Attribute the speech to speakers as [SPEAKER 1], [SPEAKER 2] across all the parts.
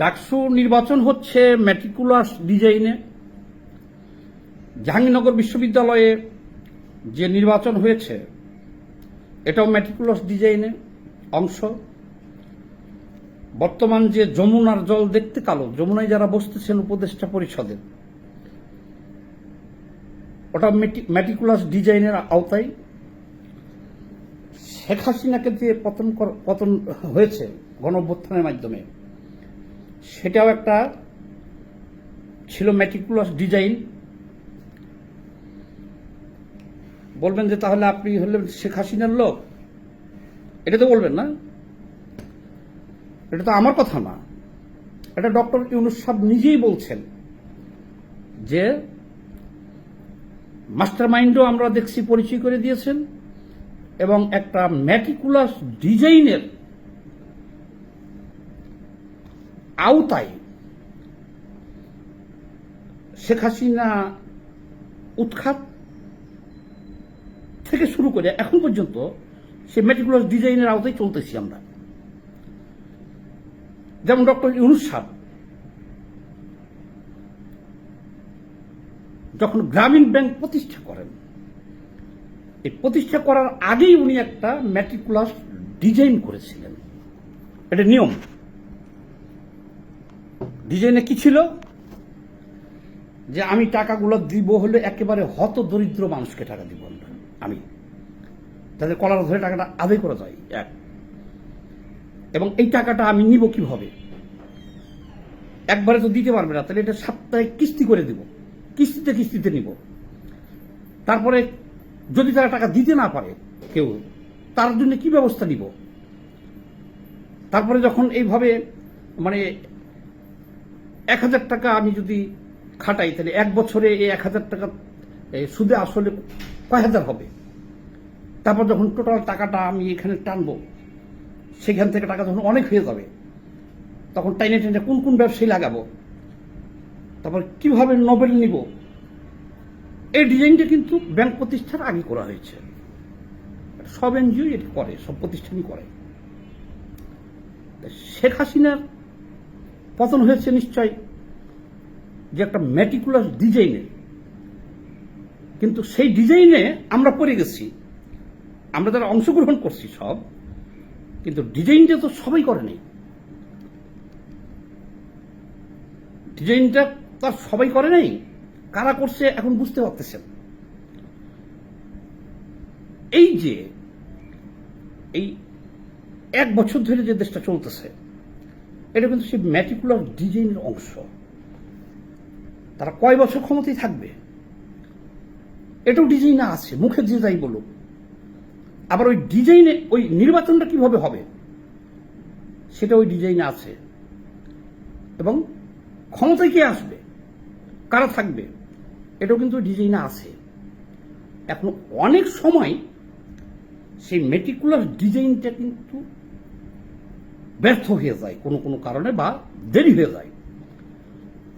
[SPEAKER 1] ডাকসু নির্বাচন হচ্ছে ম্যাট্রিকুলাস ডিজাইনে জাহাঙ্গীরনগর বিশ্ববিদ্যালয়ে যে নির্বাচন হয়েছে, এটাও ম্যাট্রিকুলাস ডিজাইনে অংশ। বর্তমান যে যমুনার জল দেখতে কালো, যমুনায় যারা বসতেছেন উপদেষ্টা পরিষদে, ওটা ম্যাটিকুলাস ডিজাইনের আওতায়। শেখ হাসিনাকে যে পতন পতন হয়েছে গণ অভ্যুত্থানের মাধ্যমে সেটাও একটা ছিল ম্যাটিকুলাস ডিজাইন বলবেন যে তাহলে আপনি হলেন শেখ হাসিনার লোক? এটা তো বলবেন না। এটা তো আমার কথা না। এটা ডক্টর ইউনুস সাহেব নিজেই বলছেন যে মাস্টার মাইন্ডও আমরা দেখছি পরিচয় করে দিয়েছেন এবং একটা ম্যাটিকুলাস ডিজাইনের আওতায় শেখ হাসিনা উৎখাত থেকে শুরু করে এখন পর্যন্ত সে ম্যাটিকুলাস ডিজাইনের আওতায় চলতেছি আমরা। যেমন ডক্টর ইউনুস সাহেব যখন গ্রামীণ ব্যাংক প্রতিষ্ঠা করেন, এই প্রতিষ্ঠা করার আগেই উনি একটা ম্যাট্রিকুলাস ডিজাইন করেছিলেন। এটা নিয়ম। ডিজাইনে কি ছিল? যে আমি টাকাগুলো দিব হলে একেবারে হত দরিদ্র মানুষকে টাকা দিব আমি। তাদের কলার ধরে টাকাটা আদায় করা যায়, এক। এবং এই টাকাটা আমি নিব কীভাবে? একবারে তো দিতে পারবে না, তাহলে এটা সাপ্তাহিক কিস্তি করে দিব, কিস্তিতে কিস্তিতে নিব। তারপরে যদি তারা টাকা দিতে না পারে কেউ, তার জন্য কি ব্যবস্থা নিব? তারপরে যখন এইভাবে মানে এক হাজার টাকা আমি যদি খাটাই, তাহলে এক বছরে এই এক হাজার টাকা সুদে আসলে কয় হাজার হবে? তারপর যখন টোটাল টাকাটা আমি এখানে টানবো, সেখান থেকে টাকা যখন অনেক হয়ে যাবে, তখন টাইনে টাইনে কোন কোন ব্যবসায়ী লাগাবো? তারপর কীভাবে নোবেল নিব? এই ডিজাইনটা কিন্তু ব্যাংক প্রতিষ্ঠার আগে করা হয়েছে। সব এনজিও এটা করে, সব প্রতিষ্ঠানই করে। শেখ হাসিনার পতন হয়েছে নিশ্চয়, যে একটা ম্যাটিকুলাস ডিজাইনে কিন্তু সেই ডিজাইনে আমরা পড়ে গেছি। আমরা যারা অংশগ্রহণ করছি সব, কিন্তু ডিজাইনটা তো সবাই করেনি ডিজাইনটা তার সবাই করে নাই, কারা করছে এখন বুঝতে পারতেছেন। এই যে, এই এক বছর ধরে যে দেশটা চলতেছে এটা কিন্তু সেই ম্যাটিকুলার ডিজাইনের অংশ। তারা কয় বছর ক্ষমতায় থাকবে? এটাও ডিজাইনে আছে মুখে যে যাই বলুক। আবার ওই ডিজাইনে, ওই নির্বাচনটা কীভাবে হবে? সেটা ওই ডিজাইনে আছে। এবং ক্ষমতায় কে আসবে? কারা থাকবে? এটাও কিন্তু ডিজাইনে আছে। এখন অনেক সময় সেই মেটিকুলার ডিজাইনটা কিন্তু ব্যর্থ হয়ে যায় কোনো কোনো কারণে বা দেরি হয়ে যায়।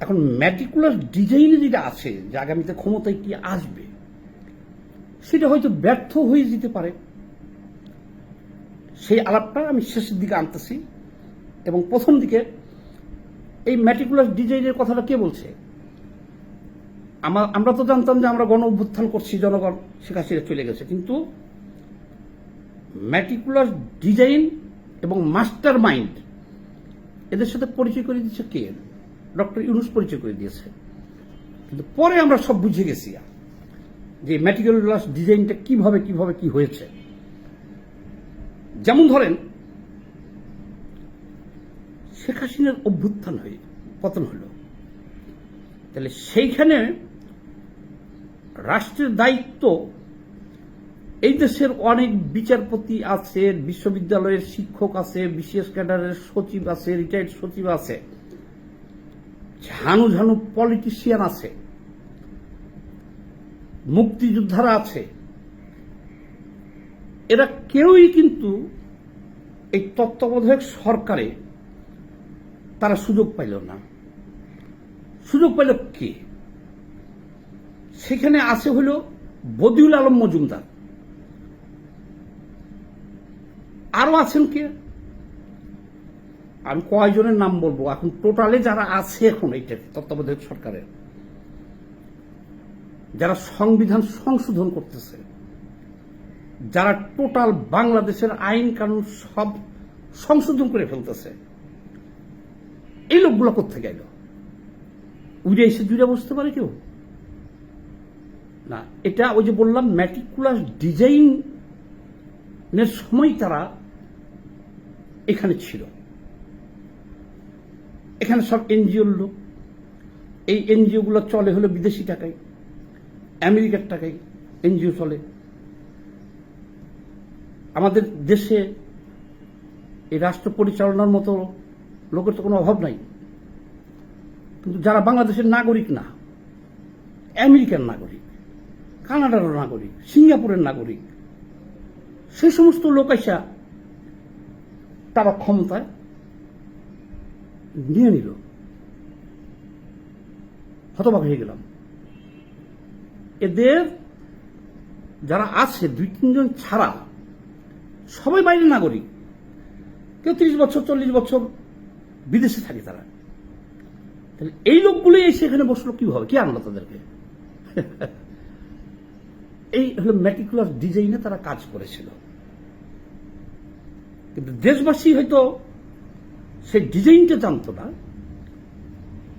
[SPEAKER 1] এখন ম্যাটিকুলার ডিজাইনে যেটা আছে যে আগামীতে ক্ষমতায় কি আসবে, সেটা হয়তো ব্যর্থ হয়ে যেতে পারে। সেই আলাপটা আমি শেষের দিকে আনতেছি এবং প্রথম দিকে এই ম্যাটিকুলার ডিজাইনের কথাটা কে বলছে? আমা- আমরা তো জানতাম যে আমরা গণ অভ্যুত্থান করছি, জনগণ, শেখ হাসিনা চলে গেছে, কিন্তু ম্যাটিকুলার ডিজাইন এবং মাস্টার মাইন্ড এদের সাথে পরিচয় করে দিচ্ছে কে? ডক্টর ইউনুস পরিচয় করে দিয়েছে। কিন্তু পরে আমরা সব বুঝে গেছি যে ম্যাটিকুলার ডিজাইনটা কীভাবে কীভাবে কি হয়েছে। যেমন ধরেন, শেখ হাসিনার অভ্যুত্থান হয়ে, পতন হলো। তাহলে সেইখানে রাষ্ট্রের দায়িত্ব এই দেশের অনেক বিচারপতি আছে, বিশ্ববিদ্যালয়ের শিক্ষক আছে, বিশেষ ক্যাডারের সচিব আছে রিটায়ার্ড সচিব আছে, ঝানু ঝানু পলিটিশিয়ান আছে, মুক্তিযোদ্ধারা আছে। এরা কেউই কিন্তু এই তত্ত্বাবধায়ক সরকারে তারা সুযোগ পাইল না। সুযোগ পাইল কে? সেখানে আছে হল বদিউল আলম মজুমদার। আরও আছেন কে? আমি কয়জনের নাম বলব? এখন টোটালে যারা আছে এখন এইটা তত্ত্বাবধায়ক সরকারের, যারা সংবিধান সংশোধন করতেছে, যারা টোটাল বাংলাদেশের আইন কানুন সব সংশোধন করে ফেলতেছে, এই লোকগুলো কোথেকে এলো উড়ে এসে জুড়ে বসতে পারে কেউ? না, এটা ওই যে বললাম ম্যাটিকুলাস ডিজাইনের সময় তারা এখানে ছিল। এখানে সব এনজিওর লোক। এই এনজিও গুলো চলে হলো বিদেশি টাকায়, আমেরিকার টাকায় এনজিও চলে। আমাদের দেশে এই রাষ্ট্র পরিচালনার মতো লোকের তো কোনো অভাব নাই। কিন্তু যারা বাংলাদেশের নাগরিক না, আমেরিকার নাগরিক কানাডার নাগরিক, সিঙ্গাপুরের নাগরিক, সেই সমস্ত লোক তারা ক্ষমতায়? নিয়ে নিল। হতবাক হয়ে গেলাম। এদের যারা আছে, দুই, তিনজন ছাড়া, সবাই বাইরের নাগরিক। কেউ তিরিশ বছর, চল্লিশ বছর বিদেশে থাকে তারা। তাহলে এই লোকগুলোই এসে এখানে বসল কীভাবে? কি আনলো তাদেরকে? এই হলো ম্যাটিকুলার ডিজাইনে তারা কাজ করেছিল। কিন্তু দেশবাসী হয়তো সেই ডিজাইনটা জানতো না,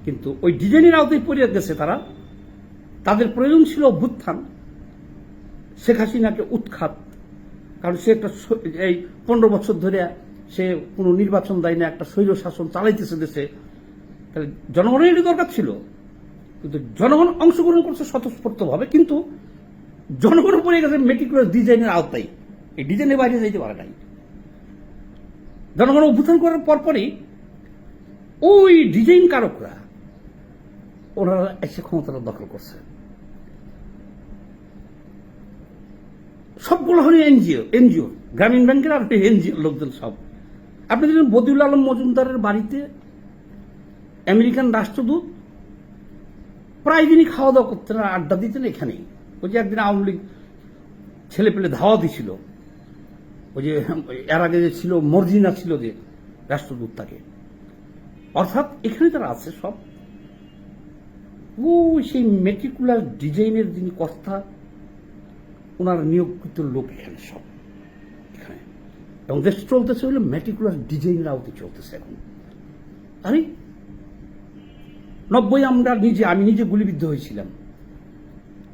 [SPEAKER 1] কিন্তু ওই ডিজাইনের আওতায় পড়ে গেছে তারা। তাদের প্রয়োজন ছিল অভ্যুত্থান। শেখ হাসিনাকে উৎখাত। কারণ সে একটা এই পনেরো বছর ধরে সে কোনো নির্বাচন দেয় না, একটা স্বৈর শাসন চালাইতেছে দেশে। তাহলে জনগণের দরকার ছিল। কিন্তু জনগণ অংশগ্রহণ করছে স্বতঃস্ফূর্তভাবে, কিন্তু জনগণ পড়ে গেছে মেটিকুলার ডিজাইনের আওতায়। এই ডিজাইনের বাইরে যাইতে পারে নাই। জনগণ অভ্যুত্থান করার পরপরই ওই ডিজাইন কারকরা ওনারা এসে ক্ষমতাটা দখল করছে। সবগুলো হলো এনজিও এনজিও, গ্রামীণ ব্যাংকের আর এনজিও লোকজন সব। আপনি দেখবেন বদিউল আলম মজুমদারের বাড়িতে আমেরিকান রাষ্ট্রদূত প্রায় দিনই খাওয়া দাওয়া করতেন আর আড্ডা দিতেন এখানেই। ওই যে একদিন আওয়ামী লীগ ছেলে পেলে ধাওয়া দিছিল। ওই যে, এর আগে যে ছিল, মর্জিনা ছিল যে রাষ্ট্রদূত তাকে। অর্থাৎ এখানে তারা আছে সব ও সেই মেটিকুলার ডিজাইনের যিনি কর্তা, ওনার নিয়োগকৃত লোক এখানে সব, এখানে। এবং দেশ চলতেছে হলো মেটিকুলার ডিজাইনের আওতে চলতেছে এখন। আরে, নব্বই আমরা নিজে, আমি নিজে গুলিবিদ্ধ হয়েছিলাম।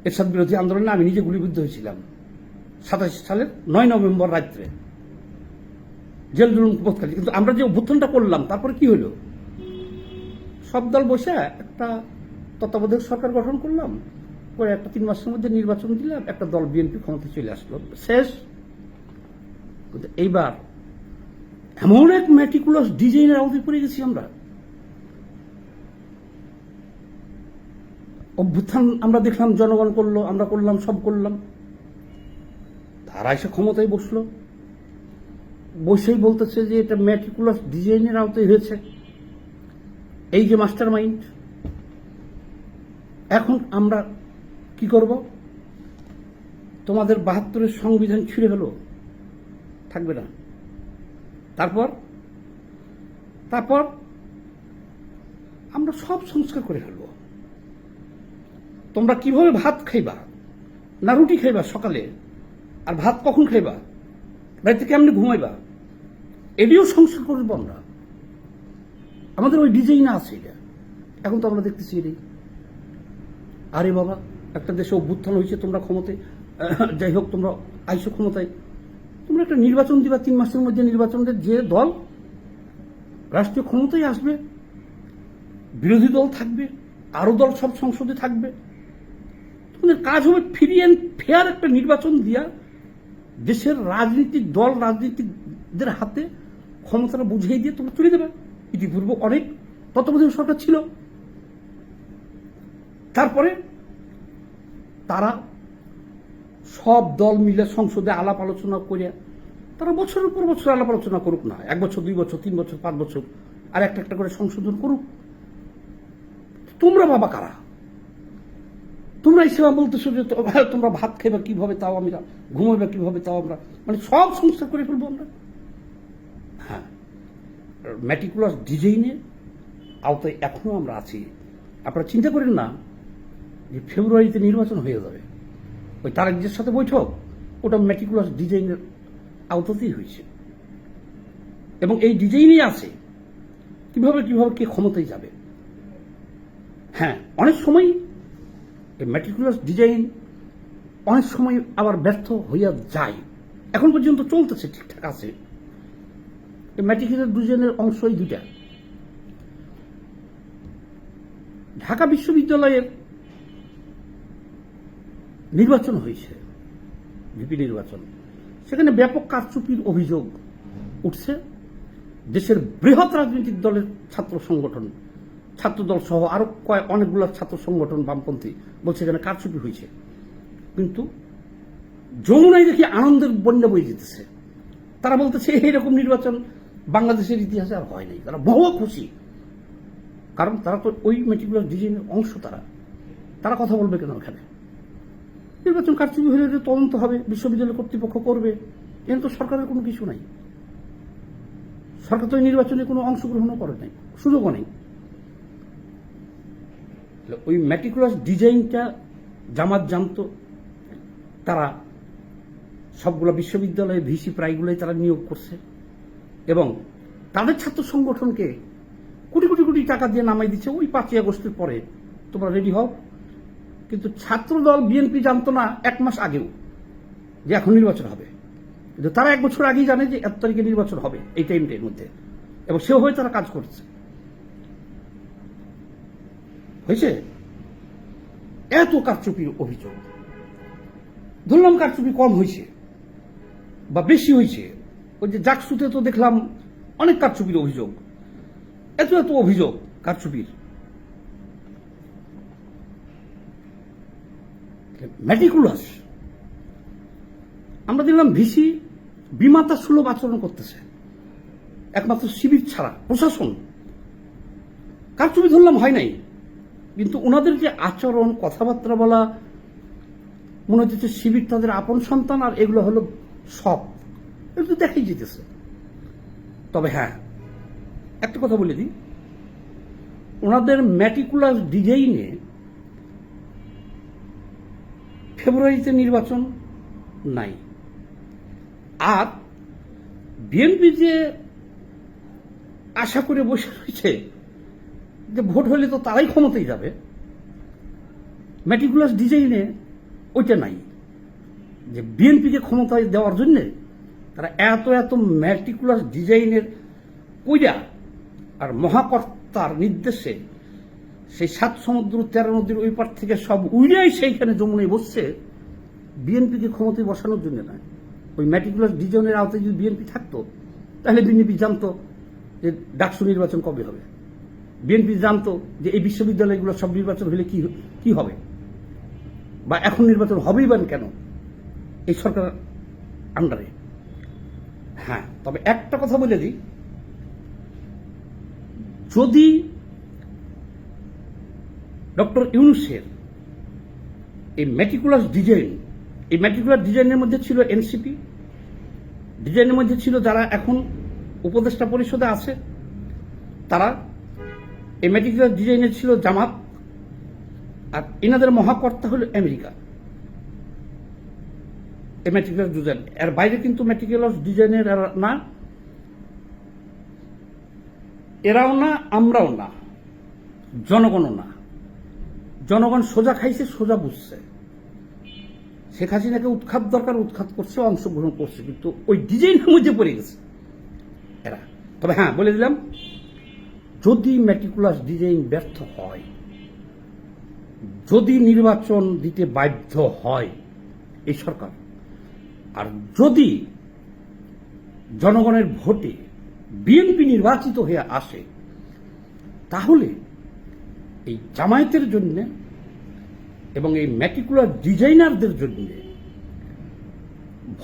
[SPEAKER 1] এরশাদ বিরোধী আন্দোলনে আমি নিজে গুলিবিদ্ধ হয়েছিলাম। সাতাশি সালের নয় নভেম্বর রাত্রে। জেল জুলুম বোধকালী কিন্তু আমরা যে অভ্যুত্থানটা করলাম, তারপরে কি হলো? সব দল বসে একটা তত্ত্বাবধায়ক সরকার গঠন করলাম। করে একটা তিন মাসের মধ্যে নির্বাচন দিলাম, একটা দল বিএনপি ক্ষমতা চলে আসলো। শেষ। কিন্তু এইবার এমন এক ম্যাটিকুলাস ডিজাইনের আওতায় পড়ে গেছি আমরা। অভ্যুত্থান আমরা দেখলাম, জনগণ করল, আমরা করলাম, সব করলাম। তারা এসে ক্ষমতায় বসল। বসেই বলতেছে যে এটা ম্যাটিকুলাস ডিজাইনের আওতায় হয়েছে। এই যে মাস্টার মাইন্ড এখন আমরা কি করব? তোমাদের বাহাত্তরের সংবিধান ছিঁড়ে হলো থাকবে না। তারপর? তারপর আমরা সব সংস্কার করে ফেলব। তোমরা কীভাবে ভাত খাইবা না রুটি খাইবা সকালে? আর ভাত কখন খাইবা? রাইতে কেমনি ঘুমাইবা? এটিও সংস্কার করব আমরা। আমাদের ওই ডিজাইন আছে এটা। এখন তো আমরা দেখতেছি এটাই। আরে বাবা, একটা দেশে অভ্যুত্থান হয়েছে তোমরা ক্ষমতায়। যাই হোক, তোমরা আইসো ক্ষমতায়। তোমরা একটা নির্বাচন দিবা, তিন মাসের মধ্যে নির্বাচনের যে দল রাষ্ট্রীয় ক্ষমতায় আসবে, বিরোধী দল থাকবে, আরও দল সব সংসদে থাকবে। তোমাদের কাজ হবে ফ্রি অ্যান্ড ফেয়ার একটা নির্বাচন দিয়া দেশের রাজনীতিক দল রাজনীতিকদের হাতে ক্ষমতাটা বুঝিয়ে দিয়ে তোমরা তুলে দেবে ইতিপূর্বে অনেক তত্ত্বাবধায়ক সরকার ছিল। তারপরে তারা সব দল মিলে সংসদে আলাপ আলোচনা করে, তারা বছরের পর বছর আলাপ আলোচনা করুক না, এক বছর, দুই বছর, তিন বছর, পাঁচ বছর, আর একটা একটা করে সংশোধন করুক। তোমরা বাবা কারা? তোমরা সেবা বলতেছো যে তোমরা ভাত খাইবা কীভাবে, তাও আমরা ঘুমাইবা কীভাবে, তাও আমরা মানে সব সংস্কার করে ফেলব আমরা। হ্যাঁ। ম্যাটিকুলাস ডিজাইনের আওতায় এখনও আমরা আছি। আপনারা চিন্তা করেন না যে ফেব্রুয়ারিতে নির্বাচন হয়ে যাবে। ওই তারেকদের সাথে বৈঠক, ওটা ম্যাটিকুলাস ডিজাইনের আওতাতেই হয়েছে। এবং এই ডিজাইনই আছে। কীভাবে কীভাবে, কে ক্ষমতায় যাবে? হ্যাঁ অনেক সময় এই ম্যাটিকুলাস ডিজাইন অনেক সময় আবার ব্যর্থ হইয়া যায়। এখন পর্যন্ত চলতেছে, ঠিকঠাক আছে। এই ম্যাটিকুলাস ডিজাইনের অংশ এই দুইটা। ঢাকা বিশ্ববিদ্যালয়ের নির্বাচন হয়েছে ভিপি নির্বাচন। সেখানে ব্যাপক কারচুপির অভিযোগ উঠছে। দেশের বৃহৎ রাজনৈতিক দলের ছাত্র সংগঠন ছাত্রদল সহ আরও কয়েক অনেকগুলো ছাত্র সংগঠন বামপন্থী বলছে এখানে কারচুপি হয়েছে। কিন্তু যমুনায় দেখি আনন্দের বন্যা বয়ে যেতেছে। তারা বলতেছে এইরকম নির্বাচন বাংলাদেশের ইতিহাসে আর হয় নাই। তারা বহু খুশি। কারণ তারা তো ওই মেটিকুলার ডিজাইনের অংশ তারা। তারা কথা বলবে কেন ওখানে নির্বাচন কারচুপি হলে তদন্ত হবে, বিশ্ববিদ্যালয় কর্তৃপক্ষ করবে। এখানে তো সরকারের কোনো কিছু নাই। সরকার তো এই নির্বাচনে কোনো অংশগ্রহণও করে নাই, সুযোগও নেই। ওই ম্যাটিকুলাস ডিজাইনটা জামাত জানতো, তারা সবগুলো বিশ্ববিদ্যালয়ে ভিসি প্রায়গুলোই তারা নিয়োগ করছে। এবং তাদের ছাত্র সংগঠনকে কোটি কোটি কোটি টাকা দিয়ে নামাই দিচ্ছে ওই পাঁচই আগস্টের পরে। তোমরা রেডি হও। কিন্তু ছাত্রদল বিএনপি জানতো না এক মাস আগেও যে এখন নির্বাচন হবে। কিন্তু তারা এক বছর আগেই জানে যে এত তারিখে নির্বাচন হবে এই টাইমটার মধ্যে। এবং সেভাবে তারা কাজ করছে। হয়েছে? এত কারচুপির অভিযোগ। ধরলাম কারচুপি কম হয়েছে বা বেশি হয়েছে। ওই যে জাকসুতে তো দেখলাম অনেক কারচুপির অভিযোগ। এত এত অভিযোগ কারচুপির। ম্যাটিকুলাস আমরা দেখলাম ভিসি বিমাতা সুলভ আচরণ করতেছে। একমাত্র শিবির ছাড়া প্রশাসন। কারচুপি ধরলাম হয় নাই। কিন্তু ওনাদের যে আচরণ, কথাবার্তা বলা, মনে হচ্ছে শিবির তাদের আপন সন্তান আর এগুলো হলো সব এগুলো দেখাই যেতেছে। তবে হ্যাঁ একটা কথা বলে দিই। ওনাদের ম্যাটিকুলার ডিজাইনে ফেব্রুয়ারিতে নির্বাচন নাই। আর বিএনপি যে আশা করে বসে রয়েছে যে ভোট হলে তো তারাই ক্ষমতায় যাবে। ম্যাটিকুলাস ডিজাইনে ওইটা নাই। যে বিএনপিকে ক্ষমতায় দেওয়ার জন্যে তারা এত এত ম্যাটিকুলাস ডিজাইনের কইরা আর মহাকর্তার নির্দেশে সেই সাত সমুদ্র, তেরো নদীর ওই পার থেকে সব উইরাই সেইখানে যমুনায় বসছে, বিএনপিকে ক্ষমতায় বসানোর জন্য নয়। ওই ম্যাটিকুলাস ডিজাইনের আওতায় যদি বিএনপি থাকতো, তাহলে বিএনপি জানতো যে ডাকসু নির্বাচন কবে হবে। বিএনপি জানতো যে এই বিশ্ববিদ্যালয়গুলো সব নির্বাচন হলে কি কি হবে? বা এখন নির্বাচন হবেই বা কেন? এই সরকার আন্ডারে হ্যাঁ তবে একটা কথা বলে দিই। যদি ডক্টর ইউনুসের এই ম্যাটিকুলাস ডিজাইন এই ম্যাটিকুলার ডিজাইনের মধ্যে ছিল এনসিপি ডিজাইনের মধ্যে ছিল যারা এখন উপদেষ্টা পরিষদে আছে, তারা এই ম্যাটিকুলার ডিজাইনের ছিল জামাত, আর এনাদের মহাকর্তা হলো আমেরিকা। ম্যাটিকুলার ডিজাইন এর বাইরে কিন্তু ম্যাটিকুলার ডিজাইনের না। এরাও না, আমরাও না। জনগণও না। জনগণ সোজা খাইছে, সোজা বুঝছে। শেখ হাসিনাকে উৎখাত দরকার, উৎখাত করছে, অংশগ্রহণ করছে, কিন্তু ওই ডিজাইনের মধ্যে পড়ে গেছে এরা। তবে হ্যাঁ বলে দিলাম যদি ম্যাটিকুলাস ডিজাইন ব্যর্থ হয়, যদি নির্বাচন দিতে বাধ্য হয় এই সরকার, আর যদি জনগণের ভোটে বিএনপি নির্বাচিত হয়ে আসে, তাহলে এই জামায়াতের জন্য এবং এই ম্যাটিকুলার ডিজাইনারদের জন্য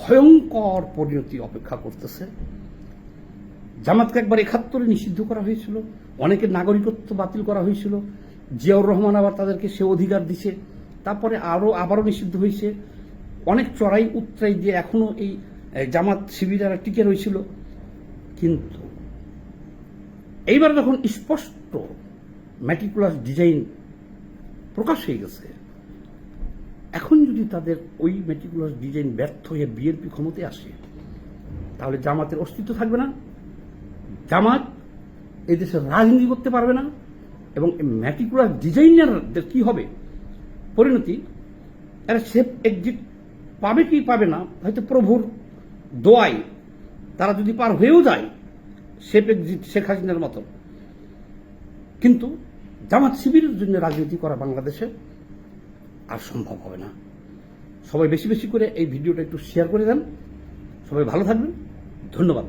[SPEAKER 1] ভয়ঙ্কর পরিণতি অপেক্ষা করতেছে। জামাতকে একবার একাত্তরে নিষিদ্ধ করা হয়েছিল। অনেকের নাগরিকত্ব বাতিল করা হয়েছিল। জিয়াউর রহমান আবার তাদেরকে সে অধিকার দিছে। তারপরে আরও আবারও নিষিদ্ধ হয়েছে। অনেক চড়াই উত্তরাই দিয়ে এখনও এই জামাত শিবিরারা টিকে রয়েছিল। কিন্তু এইবার যখন স্পষ্ট ম্যাটিকুলাস ডিজাইন প্রকাশ হয়ে গেছে, এখন যদি তাদের ওই ম্যাটিকুলাস ডিজাইন ব্যর্থ হয়ে বিএনপি ক্ষমতায় আসে, তাহলে জামাতের অস্তিত্ব থাকবে না। জামাত এই দেশে রাজনীতি করতে পারবে না, এবং ম্যাটিকুলার ডিজাইনারদের কি হবে? পরিণতি এরা সেফ এক্সিট পাবে কি পাবে না, হয়তো প্রভুর দোয়াই তারা যদি পার হয়েও যায়, সেফ এক্সিট শেখ হাসিনার মতো। কিন্তু জামাত শিবিরের জন্য রাজনীতি করা বাংলাদেশে আর সম্ভব হবে না। সবাই বেশি বেশি করে এই ভিডিওটা একটু শেয়ার করে দেন। সবাই ভালো থাকবেন। ধন্যবাদ।